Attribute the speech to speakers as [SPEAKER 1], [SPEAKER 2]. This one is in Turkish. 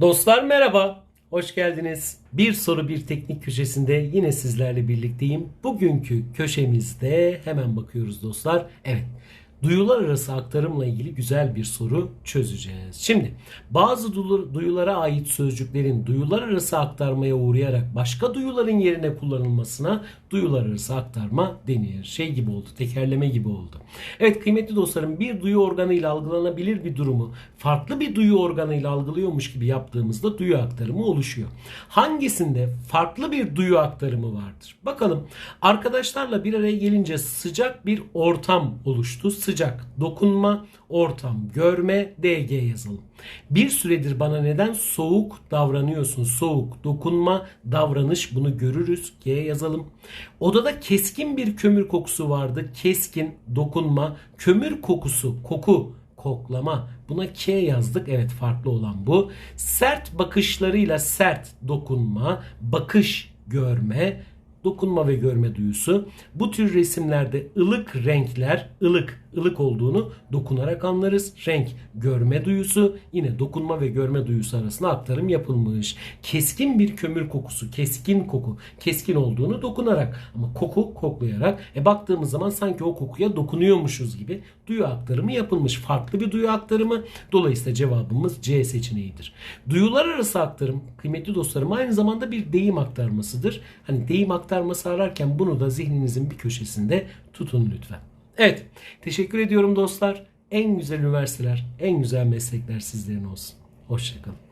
[SPEAKER 1] Dostlar merhaba. Hoş geldiniz. Bir soru bir teknik köşesinde yine sizlerle birlikteyim. Bugünkü köşemizde hemen bakıyoruz dostlar. Evet. Duyular arası aktarımla ilgili güzel bir soru çözeceğiz. Şimdi bazı duyulara ait sözcüklerin duyular arası aktarmaya uğrayarak başka duyuların yerine kullanılmasına duyular arası aktarma denir. Şey gibi oldu, tekerleme gibi oldu. Evet kıymetli dostlarım bir duyu organıyla algılanabilir bir durumu farklı bir duyu organıyla algılıyormuş gibi yaptığımızda duyu aktarımı oluşuyor. Hangisinde farklı bir duyu aktarımı vardır? Bakalım arkadaşlarla bir araya gelince sıcak bir ortam oluştu. Sıcak, dokunma, ortam, görme, DG yazalım. Bir süredir bana neden soğuk davranıyorsun? Soğuk, dokunma, davranış bunu görürüz. G yazalım. Odada keskin bir kömür kokusu vardı. Keskin, dokunma, kömür kokusu, koku, koklama. Buna K yazdık. Evet farklı olan bu. Sert bakışlarıyla sert dokunma, bakış görme, dokunma ve görme duyusu. Bu tür resimlerde ılık renkler, ılık, ılık olduğunu dokunarak anlarız. Renk, görme duyusu, yine dokunma ve görme duyusu arasında aktarım yapılmış. Keskin bir kömür kokusu, keskin koku, keskin olduğunu dokunarak ama koku koklayarak. E baktığımız zaman sanki o kokuya dokunuyormuşuz gibi duyu aktarımı yapılmış. Farklı bir duyu aktarımı. Dolayısıyla cevabımız C seçeneğidir. Duyular arası aktarım kıymetli dostlarım aynı zamanda bir deyim aktarmasıdır. Hani deyim aktarması ararken bunu da zihninizin bir köşesinde tutun lütfen. Evet, teşekkür ediyorum dostlar. En güzel üniversiteler, en güzel meslekler sizlerin olsun. Hoşçakalın.